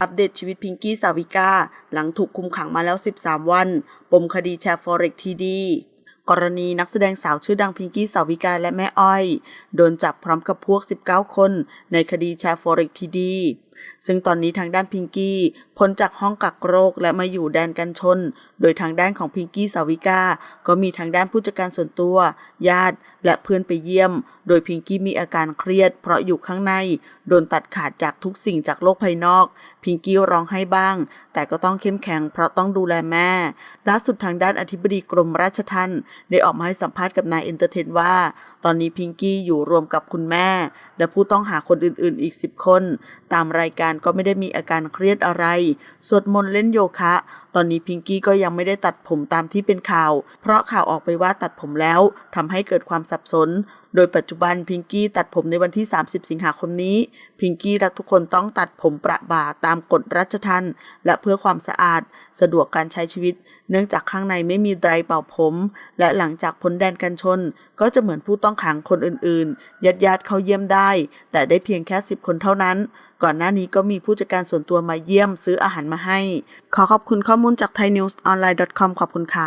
อัปเดตชีวิตพิงกี้สาวิกา หลังถูกคุมขังมาแล้ว 13 วัน ปมคดีแชร์ฟอเร็กทีดีกรณีนักแสดงสาวชื่อดังพิงกี้สาวิกาและแม่อ้อย โดนจับพร้อมกับพวก 19 คน ในคดีแชร์ฟอเร็กทีดี ซึ่งตอนนี้ทางด้านพิงกี้พ้นจากห้องกักโรคและมาอยู่แดนกันชน โดยทางด้านของพิงกี้สาวิกา ก็มีทางด้านผู้จัดการส่วนตัว ญาติ และเพื่อนไปเยี่ยม โดยพิงกี้มีอาการเครียด เพราะอยู่ข้างใน โดนตัดขาดจากทุกสิ่งจากโลกภายนอก พิงกี้ร้องไห้บ้าง แต่ก็ต้องเข้มแข็งเพราะต้องดูแลแม่ ล่าสุดทางด้านอธิบดีกรมราชทัณฑ์ได้ออกมาให้สัมภาษณ์กับนายเอนเตอร์เทนว่า ตอนนี้พิงกี้อยู่รวมกับคุณแม่ และผู้ต้องหาคนอื่นๆ อีก 10 คน ตามรายการก็ไม่ได้มีอาการเครียดอะไร สวดมนต์เล่นโยคะ ตอนนี้พิงกี้ก็ยังไม่ได้ตัดผมตามที่เป็นข่าว เพราะข่าวออกไปว่าตัดผมแล้วทำให้เกิดความสับสน โดยปัจจุบันพิงกี้ตัดผมในวันที่ 30 สิงหาคมนี้ พิงกี้และทุกคนต้องตัดผมประบ่าตามกฎราชทัณฑ์และเพื่อความสะอาด สะดวกการใช้ชีวิต เนื่องจากข้างในไม่มีไดร์เป่าผม และหลังจากพ้นแดนกันชน ก็จะเหมือนผู้ต้องขังคนอื่นๆ ญาติญาติเข้าเยี่ยมได้ แต่ได้เพียงแค่ 10 คนเท่านั้น ก่อนหน้านี้ก็มีผู้จัดการส่วนตัวมาเยี่ยมซื้ออาหารมาให้ ขอขอบคุณข้อมูลจาก thainewsonline.com ขอบคุณค่ะ